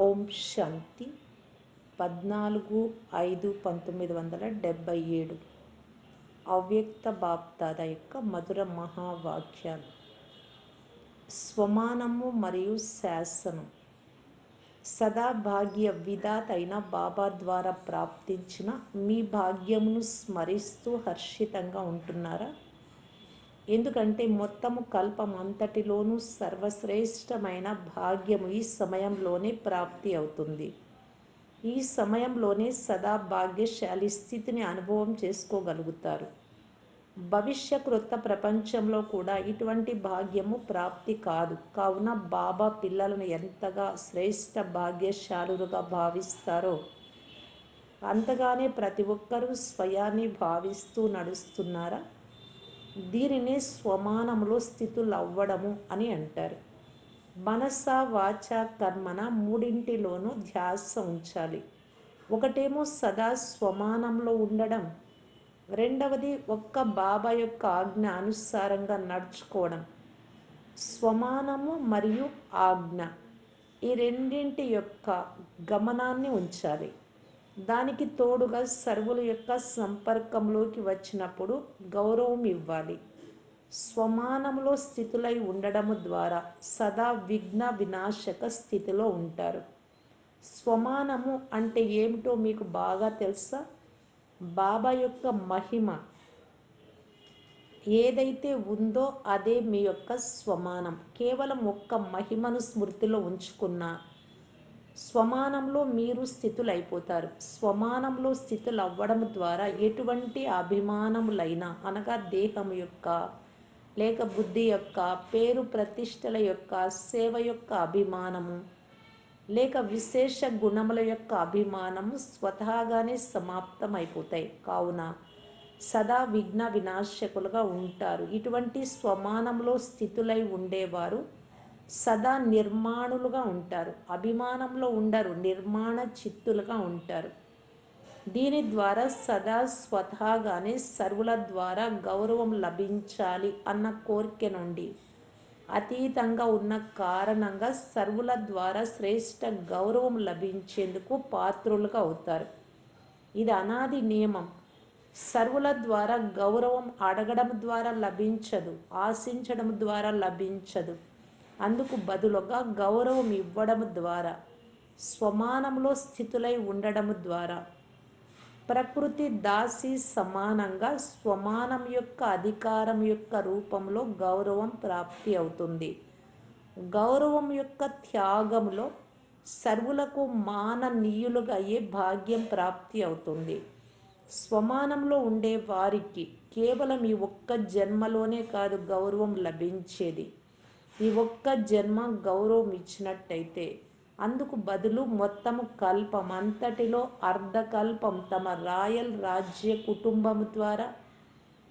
ఓం శాంతి. పద్నాలుగు ఐదు పంతొమ్మిది వందల డెబ్భై ఏడు. అవ్యక్త బాప్దాద యొక్క మధుర మహావాక్యాలు. స్వమానము మరియు శాసనం. సదా భాగ్య విధాత అయిన బాబా ద్వారా ప్రాప్తించిన మీ భాగ్యమును స్మరిస్తూ హర్షితంగా ఉంటున్నారా? ఎందుకంటే మొత్తము కల్పం అంతటిలోనూ సర్వశ్రేష్టమైన భాగ్యము ఈ సమయంలోనే ప్రాప్తి అవుతుంది. ఈ సమయంలోనే సదా భాగ్యశాలి స్థితిని అనుభవం చేసుకోగలుగుతారు. భవిష్య క్రొత్త ప్రపంచంలో కూడా ఇటువంటి భాగ్యము ప్రాప్తి కాదు. కావున బాబా పిల్లలను ఎంతగా శ్రేష్ట భాగ్యశాలులుగా భావిస్తారో అంతగానే ప్రతి ఒక్కరూ స్వయాన్ని భావిస్తూ నడుస్తున్నారా? దీనిని స్వమానంలో స్థితులవ్వడము అని అంటారు. మనస వాచ కర్మన మూడింటిలోనూ ధ్యాస ఉంచాలి. ఒకటేమో సదా స్వమానంలో ఉండడం. రెండవది ఒక్క బాబా యొక్క ఆజ్ఞ అనుసారంగా నడుచుకోవడం. స్వమానము మరియు ఆజ్ఞ ఈ రెండింటి యొక్క గమనాన్ని ఉంచాలి. దానికి తోడుగా సర్వుల యొక్క సంపర్కంలోకి వచ్చినప్పుడు గౌరవం ఇవ్వాలి. స్వమానంలో స్థితులై ఉండడము ద్వారా సదా విఘ్న వినాశక స్థితిలో ఉంటారు. స్వమానము అంటే ఏమిటో మీకు బాగా తెలుసా? బాబా యొక్క మహిమ ఏదైతే ఉందో అదే మీ యొక్క స్వమానం. కేవలం ఒక్క మహిమను స్మృతిలో ఉంచుకున్న స్వమానంలో మీరు స్థితులైపోతారు. స్వమానంలో స్థితులు అవ్వడం ద్వారా ఎటువంటి అభిమానములైనా అనగా దేహం యొక్క లేక బుద్ధి యొక్క పేరు ప్రతిష్టల యొక్క సేవ యొక్క అభిమానము లేక విశేష గుణముల యొక్క అభిమానము స్వతహాగానే సమాప్తం అయిపోతాయి కావున సదా విఘ్న వినాశకులుగా ఉంటారు. ఇటువంటి స్వమానంలో స్థితులై ఉండేవారు సదా నిర్మాణులుగా ఉంటారు. అభిమానంలో ఉండరు నిర్మాణ చిత్తులుగా ఉంటారు. దీని ద్వారా సదా స్వతహాగానే సర్వుల ద్వారా గౌరవం లభించాలి అన్న కోరిక నుండి అతీతంగా ఉన్న కారణంగా సర్వుల ద్వారా శ్రేష్ట గౌరవం లభించేందుకు పాత్రులుగా అవుతారు. ఇది అనాది నియమం. సర్వుల ద్వారా గౌరవం అడగడం ద్వారా లభించదు ఆశించడం ద్వారా లభించదు. అందుకు బదులుగా గౌరవం ఇవ్వడం ద్వారా స్వమానంలో స్థితులై ఉండడం ద్వారా. ప్రకృతి దాసి సమానంగా స్వమానం యొక్క అధికారం యొక్క రూపంలో గౌరవం ప్రాప్తి అవుతుంది. గౌరవం యొక్క త్యాగంలో సర్వులకు మాననీయులుగా అయ్యే భాగ్యం ప్రాప్తి అవుతుంది. స్వమానంలో ఉండే వారికి కేవలం ఈ ఒక్క జన్మలోనే కాదు గౌరవం లభించేది. ఈ ఒక్క జన్మ గౌరవం ఇచ్చినట్టయితే అందుకు బదులు మొత్తము కల్పం అంతటిలో అర్ధకల్పం తమ రాయల్ రాజ్య కుటుంబం ద్వారా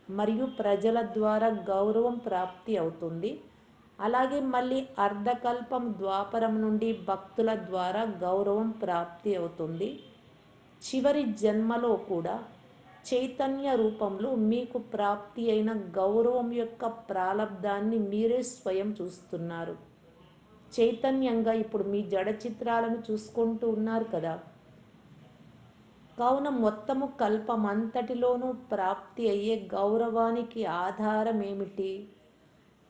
మరియు ప్రజల ద్వారా గౌరవం ప్రాప్తి అవుతుంది. అలాగే మళ్ళీ అర్ధకల్పం ద్వాపరం నుండి భక్తుల ద్వారా గౌరవం ప్రాప్తి అవుతుంది. చివరి జన్మలో కూడా చైతన్య రూపంలో మీకు ప్రాప్తి అయిన గౌరవం యొక్క ప్రాలబ్ధాన్ని మీరే స్వయం చూస్తున్నారు. చైతన్యంగా ఇప్పుడు మీ జడ చిత్రాలను చూసుకుంటూ ఉన్నారు కదా. కావున మొత్తము కల్పం అంతటిలోనూ ప్రాప్తి అయ్యే గౌరవానికి ఆధారం ఏమిటి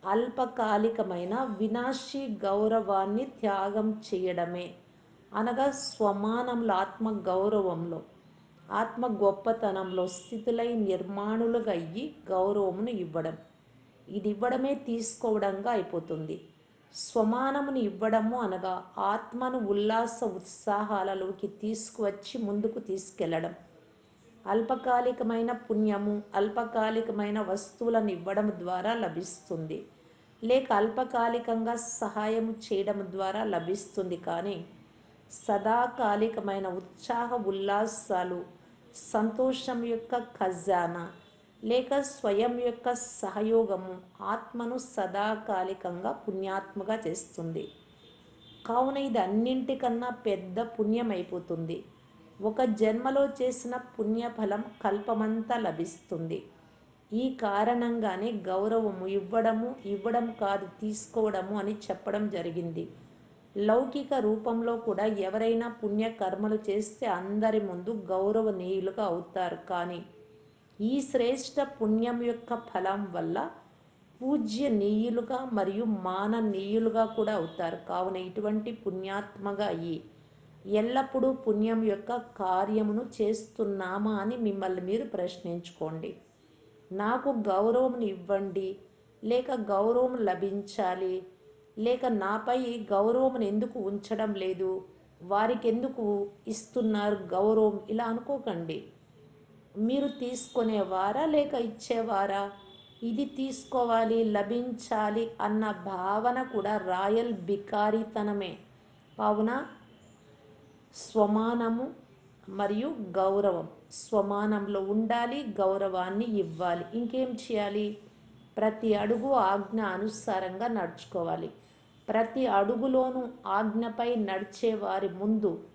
అల్పకాలికమైన వినాశీ గౌరవాన్ని త్యాగం చేయడమే అనగా స్వమానంలో ఆత్మ గౌరవంలో ఆత్మ గొప్పతనంలో స్థితులై నిర్మాణులుగా అయ్యి గౌరవమును ఇవ్వడం. ఇది ఇవ్వడమే తీసుకోవడంగా అయిపోతుంది. స్వమానమును ఇవ్వడము అనగా ఆత్మను ఉల్లాస ఉత్సాహాలలోకి తీసుకువచ్చి ముందుకు తీసుకెళ్ళడం. అల్పకాలికమైన పుణ్యము అల్పకాలికమైన వస్తువులను ఇవ్వడం ద్వారా లభిస్తుంది. లేక అల్పకాలికంగా సహాయం చేయడం ద్వారా లభిస్తుంది. కానీ సదాకాలికమైన ఉత్సాహ ఉల్లాసాలు సంతోషం యొక్క ఖజానా లేక స్వయం యొక్క సహయోగము ఆత్మను సదాకాలికంగా పుణ్యాత్మగా చేస్తుంది. కావున ఇది అన్నింటికన్నా పెద్ద పుణ్యం అయిపోతుంది ఒక జన్మలో చేసిన పుణ్యఫలం కల్పమంతా లభిస్తుంది. ఈ కారణంగానే గౌరవము ఇవ్వడము ఇవ్వడం కాదు తీసుకోవడము అని చెప్పడం జరిగింది. లౌకిక రూపంలో కూడా ఎవరైనా పుణ్యకర్మలు చేస్తే అందరి ముందు గౌరవనీయులుగా అవుతారు. కానీ ఈ శ్రేష్ఠ పుణ్యం యొక్క ఫలం వల్ల పూజ్యనీయులుగా మరియు మాననీయులుగా కూడా అవుతారు. కావున ఇటువంటి పుణ్యాత్మగా అయ్యి ఎల్లప్పుడూ పుణ్యం యొక్క కార్యమును చేస్తున్నామా అని మిమ్మల్ని మీరు ప్రశ్నించుకోండి. నాకు గౌరవం ఇవ్వండి లేక గౌరవం లభించాలి లేక నాపై గౌరవం ఎందుకు ఉంచడం లేదు? వారికెందుకు ఇస్తున్నారు గౌరవం? ఇలా అనుకోకండి. మీరు తీసుకునేవారా లేక ఇచ్చేవారా? ఇది తీసుకోవాలి లభించాలి అన్న భావన కూడా రాయల్ బికారితనమే. కావున స్వమానము మరియు గౌరవం. స్వమానంలో ఉండాలి గౌరవాన్ని ఇవ్వాలి. ఇంకేం చేయాలి? ప్రతి అడుగు ఆజ్ఞ అనుసారంగా నడుచుకోవాలి. ప్రతి అడుగులోనూ ఆజ్ఞపై నడిచే వారి ముందు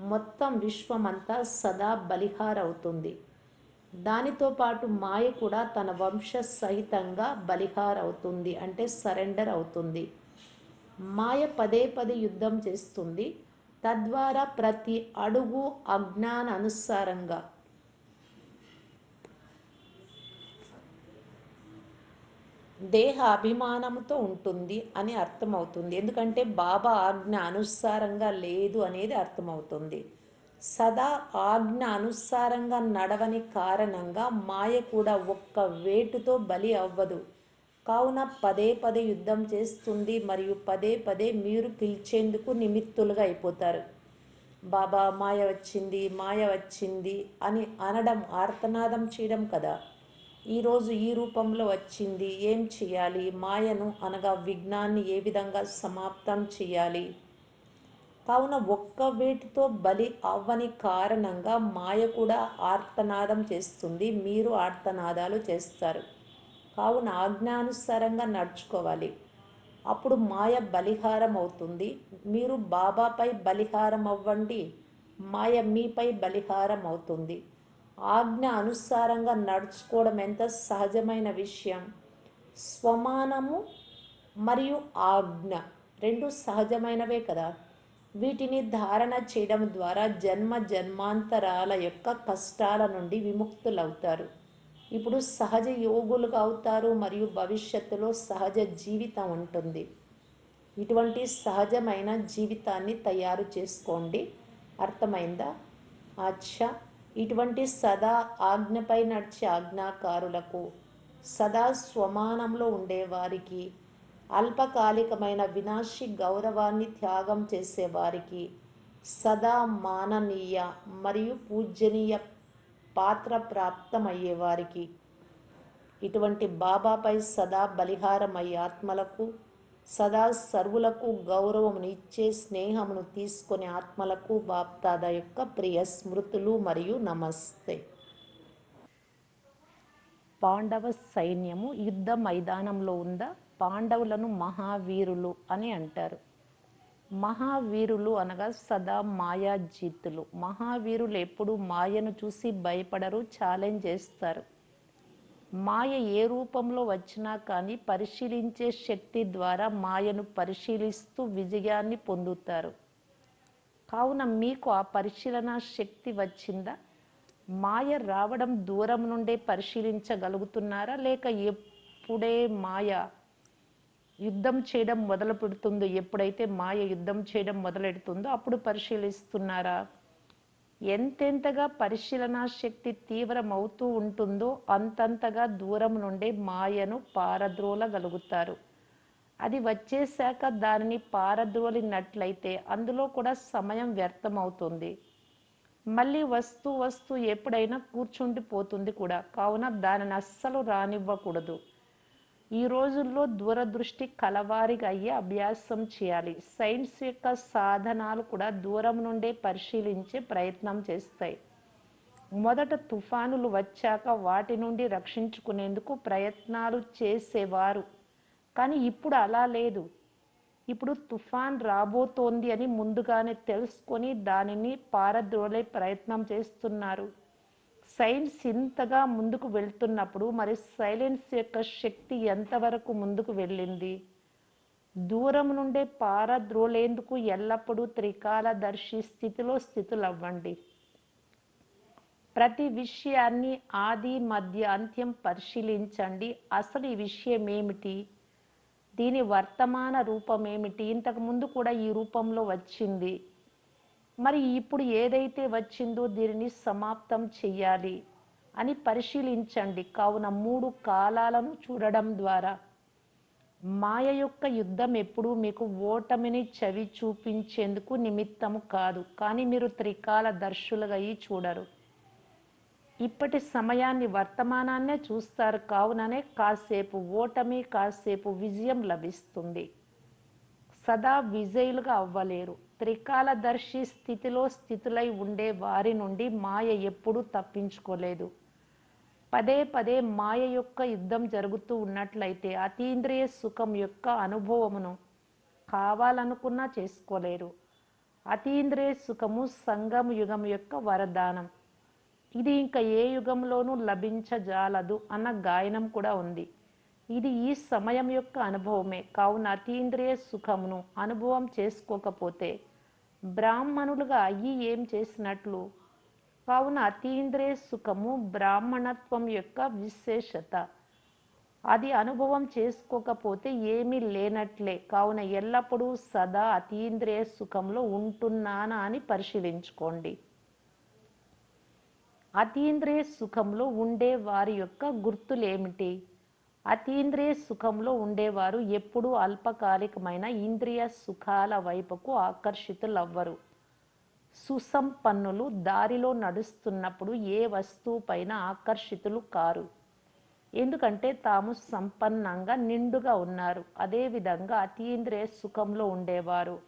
మొత్తం విశ్వమంతా సదా బలిహారవుతుంది. దానితో పాటు మాయ కూడా తన వంశ సహితంగా బలిహారవుతుంది అంటే సరెండర్ అవుతుంది. మాయ పదే పదే యుద్ధం చేస్తుంది. తద్వారా ప్రతి అడుగు అజ్ఞాన అనుసారంగా దేహ అభిమానంతో ఉంటుంది అని అర్థమవుతుంది. ఎందుకంటే బాబా ఆజ్ఞ అనుసారంగా లేదు అనేది అర్థమవుతుంది. సదా ఆజ్ఞ అనుసారంగా నడవని కారణంగా మాయ కూడా ఒక్క వేటుతో బలి అవ్వదు. కావున పదే పదే యుద్ధం చేస్తుంది మరియు పదే పదే మీరు పిలిచేందుకు నిమిత్తులుగా అయిపోతారు. బాబా మాయ వచ్చింది మాయ వచ్చింది అని అనడం ఆర్తనాదం చేయడం కదా. ఈరోజు ఈ రూపంలో వచ్చింది. ఏం చేయాలి? మాయను అనగా విఘ్నాన్ని ఏ విధంగా సమాప్తం చేయాలి? కావున ఒక్క వేటితో బలి అవ్వని కారణంగా మాయ కూడా ఆర్తనాదం చేస్తుంది. మీరు ఆర్తనాదాలు చేస్తారు. కావున ఆజ్ఞానుసారంగా నడుచుకోవాలి. అప్పుడు మాయ బలిహారం అవుతుంది. మీరు బాబాపై బలిహారం అవ్వండి. మాయ మీపై బలిహారం అవుతుంది. ఆజ్ఞ అనుసారంగా నడుచుకోవడం ఎంత సహజమైన విషయం? స్వమానము మరియు ఆజ్ఞ రెండు సహజమైనవే కదా. వీటిని ధారణ చేయడం ద్వారా జన్మ జన్మాంతరాల యొక్క కష్టాల నుండి విముక్తులవుతారు. ఇప్పుడు సహజ యోగులుగా అవుతారు మరియు భవిష్యత్తులో సహజ జీవితం ఉంటుంది. ఇటువంటి సహజమైన జీవితాన్ని తయారు చేసుకోండి. అర్థమైందా? అచ్చా ఇటువంటి సదా ఆజ్ఞపై నడిచే ఆజ్ఞాకారులకు సదా స్వమానంలో ఉండేవారికి అల్పకాలికమైన వినాశి గౌరవాన్ని త్యాగం చేసేవారికి సదా మాననీయ మరియు పూజనీయ పాత్ర ప్రాప్తమయ్యేవారికి ఇటువంటి బాబాపై సదా బలిహారమయ్యే ఆత్మలకు సదా సర్వులకు గౌరవమును ఇచ్చే స్నేహమును తీసుకొని ఆత్మలకు బాప్తాద యొక్క ప్రియ స్మృతులు మరియు నమస్తే. పాండవ సైన్యము యుద్ధ మైదానంలో ఉందా? పాండవులను మహావీరులు అని అంటారు. మహావీరులు అనగా సదా మాయాజీతులు. మహావీరులు ఎప్పుడు మాయను చూసి భయపడరు ఛాలెంజ్ చేస్తారు. మాయ ఏ రూపంలో వచ్చినా కానీ పరిశీలించే శక్తి ద్వారా మాయను పరిశీలిస్తూ విజయాన్ని పొందుతారు. కావున మీకు ఆ పరిశీలన శక్తి వచ్చిందా? మాయ రావడం దూరం నుండే పరిశీలించగలుగుతున్నారా? లేక ఎప్పుడే మాయ యుద్ధం చేయడం మొదలు పెడుతుందో ఎప్పుడైతే మాయ యుద్ధం చేయడం మొదలెడుతుందో అప్పుడు పరిశీలిస్తున్నారా? ఎంతెంతగా పరిశీలన శక్తి తీవ్రమవుతూ ఉంటుందో అంతంతగా దూరం నుండే మాయను పారద్రోలగలుగుతారు. అది వచ్చేశాక దానిని పారద్రోలినట్లయితే అందులో కూడా సమయం వ్యర్థమవుతుంది. మళ్ళీ వస్తూ వస్తూ ఎప్పుడైనా కూర్చుండిపోతుంది కూడా. కావున దానిని అస్సలు రానివ్వకూడదు. ఈ రోజుల్లో దూరదృష్టి కలవారిగా అయ్యే అభ్యాసం చేయాలి. సైన్స్ యొక్క సాధనాలు కూడా దూరం నుండే పరిశీలించే ప్రయత్నం చేస్తాయి. మొదట తుఫానులు వచ్చాక వాటి నుండి రక్షించుకునేందుకు ప్రయత్నాలు చేసేవారు. కానీ ఇప్పుడు అలా లేదు. ఇప్పుడు తుఫాన్ రాబోతోంది అని ముందుగానే తెలుసుకొని దానిని పారద్రోలే ప్రయత్నం చేస్తున్నారు. సైన్స్ ఇంతగా ముందుకు వెళ్తున్నప్పుడు మరి సైలెన్స్ యొక్క శక్తి ఎంతవరకు ముందుకు వెళ్ళింది? దూరం నుండే పారద్రోలేందుకు ఎల్లప్పుడూ త్రికాలదర్శి స్థితిలో స్థితులవ్వండి. ప్రతి విషయాన్ని ఆది మధ్య అంత్యం పరిశీలించండి. అసలు ఈ విషయం ఏమిటి దీని వర్తమాన రూపం ఏమిటి ఇంతకు ముందు కూడా ఈ రూపంలో వచ్చింది. మరి ఇప్పుడు ఏదైతే వచ్చిందో దీనిని సమాప్తం చెయ్యాలి అని పరిశీలించండి. కావున మూడు కాలాలను చూడడం ద్వారా మాయ యొక్క యుద్ధం ఎప్పుడూ మీకు ఓటమిని చవి చూపించేందుకు నిమిత్తము కాదు కానీ మీరు త్రికాల దర్శులుగా చూడరు. ఇప్పటి సమయాన్ని వర్తమానాన్నే చూస్తారు. కావుననే కాసేపు ఓటమి కాసేపు విజయం లభిస్తుంది. సదా విజయులుగా అవ్వలేరు. త్రికాలదర్శి స్థితిలో స్థితులై ఉండే వారి నుండి మాయ ఎప్పుడూ తప్పించుకోలేదు. పదే పదే మాయ యొక్క యుద్ధం జరుగుతూ ఉన్నట్లయితే అతీంద్రియ సుఖం యొక్క అనుభవమును కావాలనుకున్నా చేసుకోలేరు. అతీంద్రియ సుఖము సంగమ యుగం యొక్క వరదానం. ఇది ఇంకా ఏ యుగంలోనూ లభించజాలదు అన్న గాయనం కూడా ఉంది. ఇది ఈ సమయం యొక్క అనుభవమే. కావున అతీంద్రియ సుఖమును అనుభవం చేసుకోకపోతే బ్రాహ్మణులుగా అయ్యి ఏం చేసినట్లు? కావున అతీంద్రియ సుఖము బ్రాహ్మణత్వం యొక్క విశేషత. అది అనుభవం చేసుకోకపోతే ఏమీ లేనట్లే. కావున ఎల్లప్పుడూ సదా అతీంద్రియ సుఖంలో ఉంటున్నానా అని పరిశీలించుకోండి. అతీంద్రియ సుఖంలో ఉండే వారి యొక్క గుర్తులేమిటి? అతీంద్రియ సుఖంలో ఉండేవారు ఎప్పుడూ అల్పకాలికమైన ఇంద్రియ సుఖాల వైపుకు ఆకర్షితులవ్వరు. సుసంపన్నులు దారిలో నడుస్తున్నప్పుడు ఏ వస్తువుపైన ఆకర్షితులు కారు. ఎందుకంటే తాము సంపన్నంగా నిండుగా ఉన్నారు. అదేవిధంగా అతీంద్రియ సుఖంలో ఉండేవారు.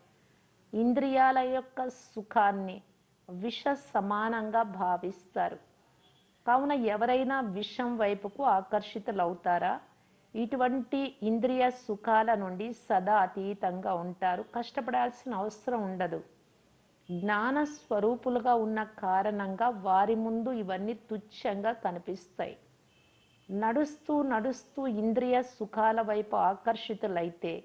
ఇంద్రియాల యొక్క సుఖాన్ని విష సమానంగా భావిస్తారు. కావున ఎవరైనా విషం వైపుకు ఆకర్షితులవుతారా? ఇటువంటి ఇంద్రియ సుఖాల నుండి సదా అతీతంగా ఉంటారు. కష్టపడాల్సిన అవసరం ఉండదు. జ్ఞాన స్వరూపులుగా ఉన్న కారణంగా వారి ముందు ఇవన్నీ తుచ్చంగా కనిపిస్తాయి. నడుస్తూ నడుస్తూ ఇంద్రియ సుఖాల వైపు ఆకర్షితులైతే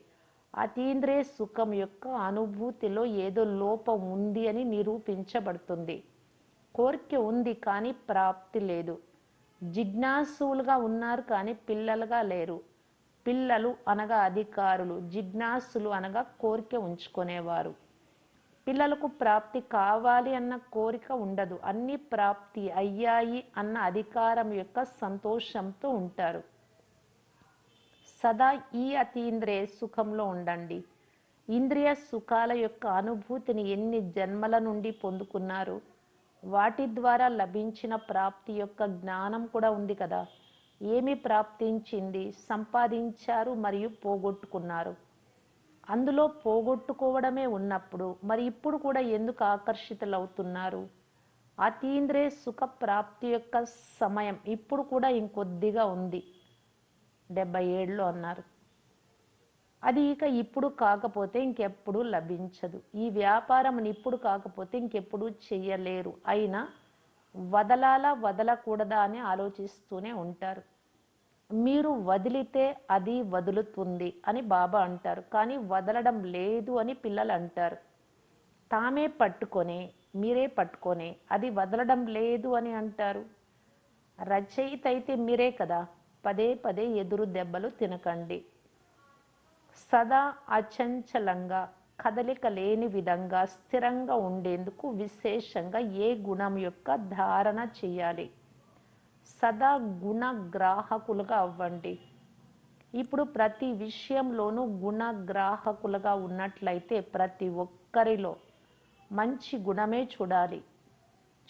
అతీంద్రియ సుఖం యొక్క అనుభూతిలో ఏదో లోపం ఉంది అని నిరూపించబడుతుంది. కోరిక ఉంది కానీ ప్రాప్తి లేదు. జిజ్ఞాసులుగా ఉన్నారు కానీ పిల్లలుగా లేరు. పిల్లలు అనగా అధికారులు జిజ్ఞాసులు అనగా కోరిక ఉంచుకునేవారు. పిల్లలకు ప్రాప్తి కావాలి అన్న కోరిక ఉండదు. అన్ని ప్రాప్తి అయ్యాయి అన్న అధికారం యొక్క సంతోషంతో ఉంటారు. సదా ఈ అతీంద్రియ సుఖంలో ఉండండి. ఇంద్రియ సుఖాల యొక్క అనుభూతిని ఎన్ని జన్మల నుండి పొందుకున్నారు? వాటి ద్వారా లభించిన ప్రాప్తి యొక్క జ్ఞానం కూడా ఉంది కదా. ఏమి ప్రాప్తించింది? సంపాదించారు మరియు పోగొట్టుకున్నారు. అందులో పోగొట్టుకోవడమే ఉన్నప్పుడు మరి ఇప్పుడు కూడా ఎందుకు ఆకర్షితులవుతున్నారు? అతీంద్రే సుఖ ప్రాప్తి యొక్క సమయం ఇప్పుడు కూడా ఇంకొద్దిగా ఉంది. డెబ్బై ఏళ్ళు అన్నారు. అది ఇక ఇప్పుడు కాకపోతే ఇంకెప్పుడు లభించదు. ఈ వ్యాపారం ఇప్పుడు కాకపోతే ఇంకెప్పుడు చెయ్యలేరు. అయినా వదలాలా వదలకూడదా అని ఆలోచిస్తూనే ఉంటారు. మీరు వదిలితే అది వదులుతుంది అని బాబా అంటారు. కానీ వదలడం లేదు అని పిల్లలు అంటారు. తామే పట్టుకొని మీరే పట్టుకొని అది వదలడం లేదు అని అంటారు. రచయిత అయితే మీరే కదా. పదే పదే ఎదురు దెబ్బలు తినకండి. సదా అచంచలంగా కదలిక లేని విధంగా స్థిరంగా ఉండేందుకు విశేషంగా ఏ గుణం యొక్క ధారణ చేయాలి? సదా గుణగ్రాహకులుగా అవ్వండి. ఇప్పుడు ప్రతి విషయంలోనూ గుణగ్రాహకులుగా ఉన్నట్లయితే ప్రతి ఒక్కరిలో మంచి గుణమే చూడాలి.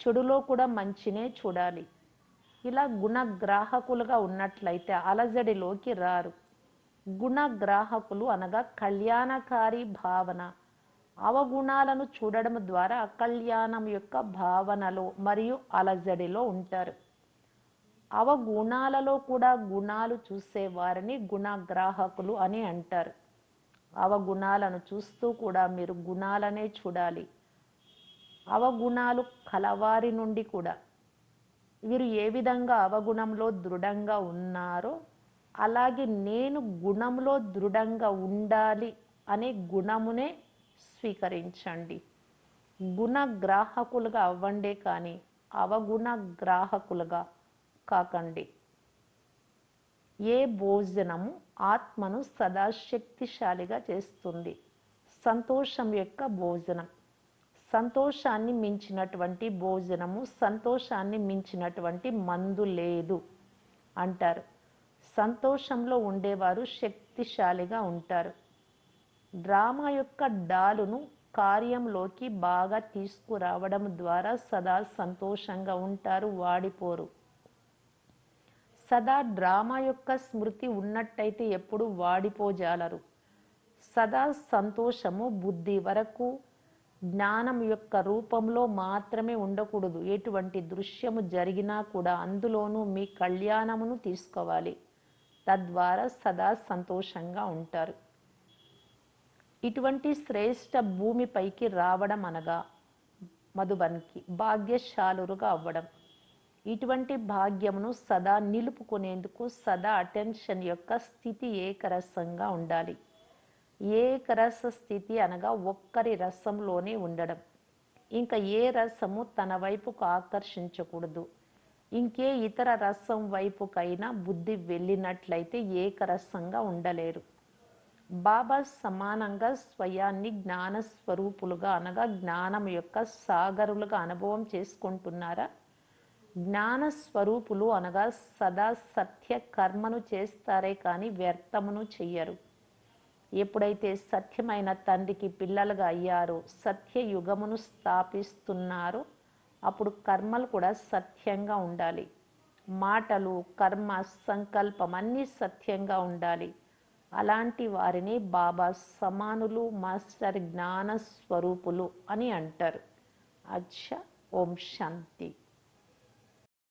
చెడులో కూడా మంచినే చూడాలి. ఇలా గుణగ్రాహకులుగా ఉన్నట్లయితే అలజడిలోకి రారు. గుణగ్రాహకులు అనగా కళ్యాణకారి భావన. అవగుణాలను చూడడం ద్వారా అకళ్యాణం యొక్క భావనలో మరియు అలజడిలో ఉంటారు. అవగుణాలలో కూడా గుణాలు చూసే వారిని గుణగ్రాహకులు అని అంటారు. అవగుణాలను చూస్తూ కూడా మీరు గుణాలనే చూడాలి. అవగుణాలు కలవారి నుండి కూడా. వీరు ఏ విధంగా అవగుణంలో దృఢంగా ఉన్నారో అలాగే నేను గుణంలో దృఢంగా ఉండాలి అనే గుణమునే స్వీకరించండి. గుణగ్రాహకులుగా అవ్వండే కానీ అవగుణ గ్రాహకులుగా కాకండి. ఏ భోజనము ఆత్మను సదా శక్తిశాలిగా చేస్తుంది? సంతోషం యొక్క భోజనం. సంతోషాన్ని మించినటువంటి భోజనము సంతోషాన్ని మించినటువంటి మందు లేదు అంటారు. సంతోషంలో ఉండేవారు శక్తిశాలిగా ఉంటారు. డ్రామా యొక్క డాలును కార్యంలోకి బాగా తీసుకురావడం ద్వారా సదా సంతోషంగా ఉంటారు వాడిపోరు. సదా డ్రామా యొక్క స్మృతి ఉన్నట్టయితే ఎప్పుడు వాడిపోజాలరు. సదా సంతోషము బుద్ధి వరకు జ్ఞానం యొక్క రూపంలో మాత్రమే ఉండకూడదు. ఎటువంటి దృశ్యము జరిగినా కూడా అందులోనూ మీ కళ్యాణమును తీసుకోవాలి. తద్వారా సదా సంతోషంగా ఉంటారు. ఇటువంటి శ్రేష్ట భూమిపైకి రావడం అనగా మధుబన్కి భాగ్యశాలురుగా అవ్వడం. ఇటువంటి భాగ్యమును సదా నిలుపుకునేందుకు సదా అటెన్షన్ యొక్క స్థితి ఏకరసంగా ఉండాలి. ఏకరస స్థితి అనగా ఒక్కరి రసంలోనే ఉండడం. ఇంకా ఏ రసము తన వైపుకు ఆకర్షించకూడదు. ఇంకే ఇతర రసం వైపుకైనా బుద్ధి వెళ్ళినట్లయితే ఏకరసంగా ఉండలేరు. బాబా సమానంగా స్వయాన్ని జ్ఞాన స్వరూపులుగా అనగా జ్ఞానం యొక్క సాగరులుగా అనుభవం చేసుకుంటున్నారా? జ్ఞాన స్వరూపులు అనగా సదా సత్య కర్మను చేస్తారే కానీ వ్యర్థమును చెయ్యరు. ఎప్పుడైతే సత్యమైన తండ్రికి పిల్లలుగా అయ్యారో సత్య యుగమును స్థాపిస్తున్నారో అప్పుడు కర్మలు కూడా సత్యంగా ఉండాలి. మాటలు కర్మ సంకల్పం అన్నీ సత్యంగా ఉండాలి. అలాంటి వారిని బాబా సమానులు మాస్టర్ జ్ఞాన స్వరూపులు అని అంటారు. అచ్చ ఓం శాంతి.